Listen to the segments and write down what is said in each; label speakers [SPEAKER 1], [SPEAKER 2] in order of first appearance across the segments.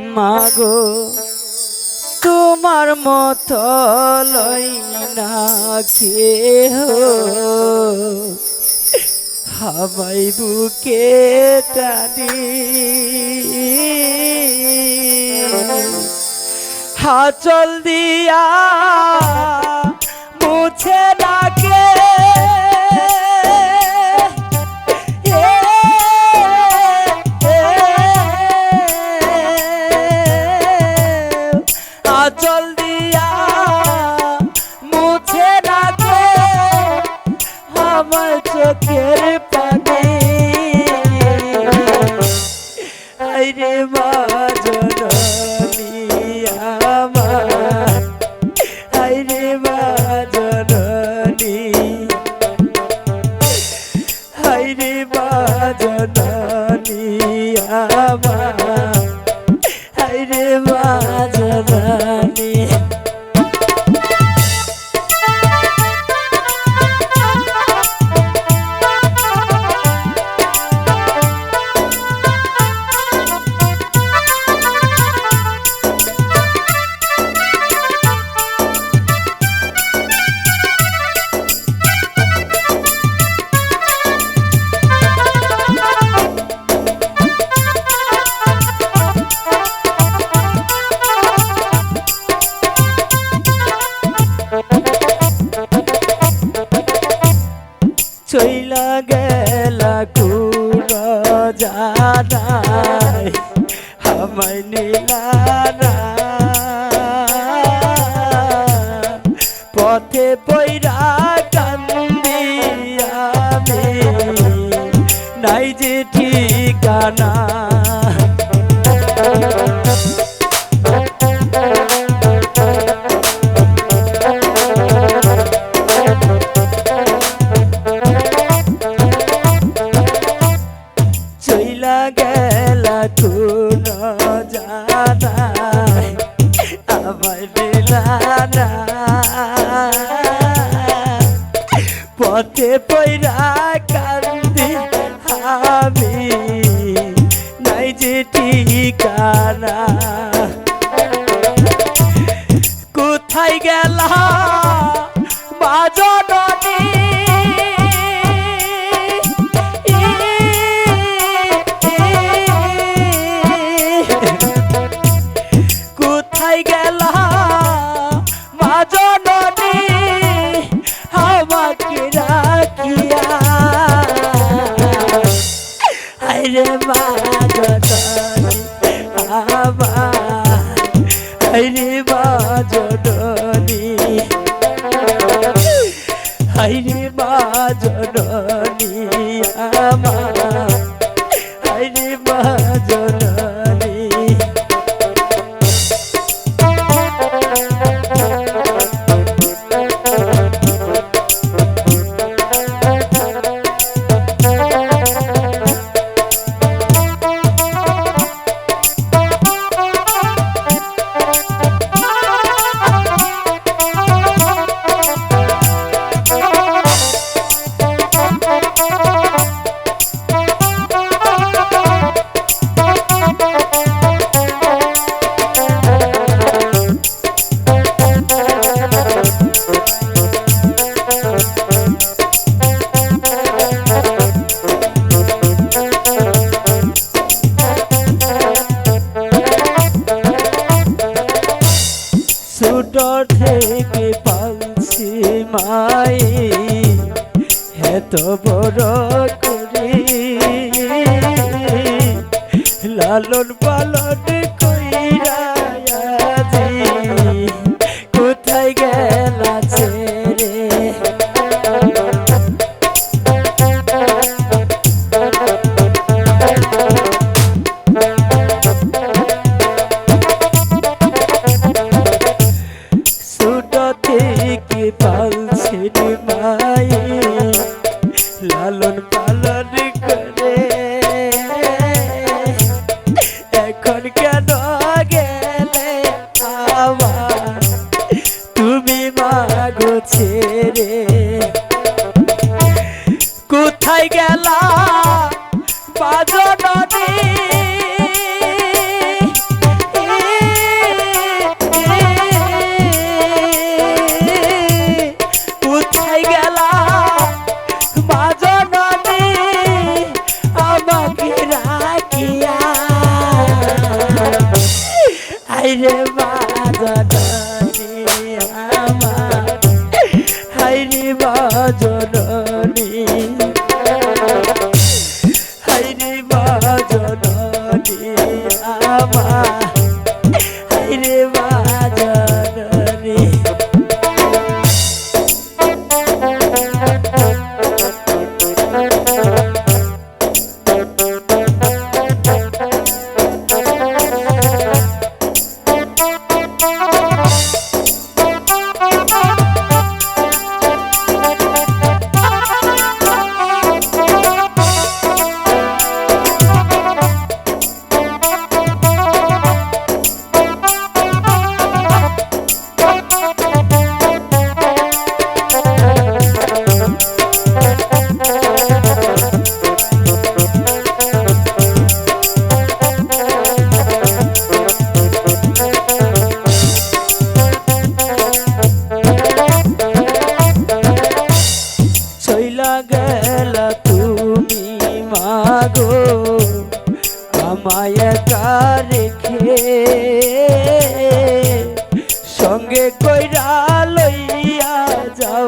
[SPEAKER 1] মাগো তোমার মত লই না কেহ। হাবাই বুকে টানি। হাচল দিয়া আচল দিয়া মুছে রাখো। আমার চোখের জননী গেলা কুর জানাই আমায় নীলারা পথে পৈরা কান্দি আমি নাই যে ঠিকানা পথে পয়রা কান্দি আমি। নাই যে ঠিকানা। লালন পালন হাইরে জননী আমার। হাইরে মা জননী হাইরে মা জননী আমার। হাইরে মা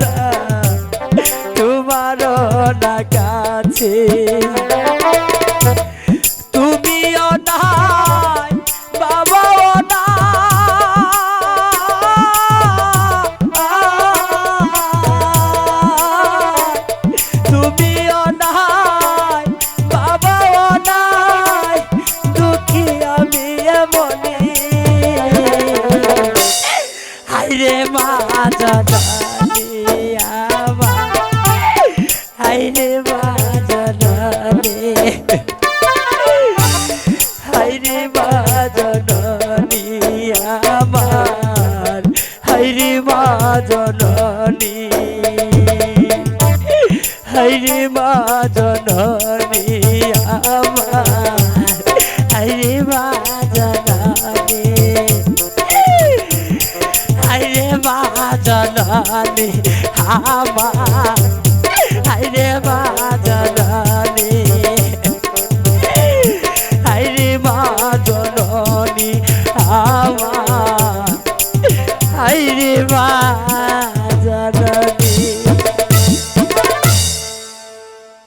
[SPEAKER 1] না তোমারও না কাছে। হাইরে মা জননী আমার। হাইরে মা জননী। হরে মা জননী আমার। হরে মা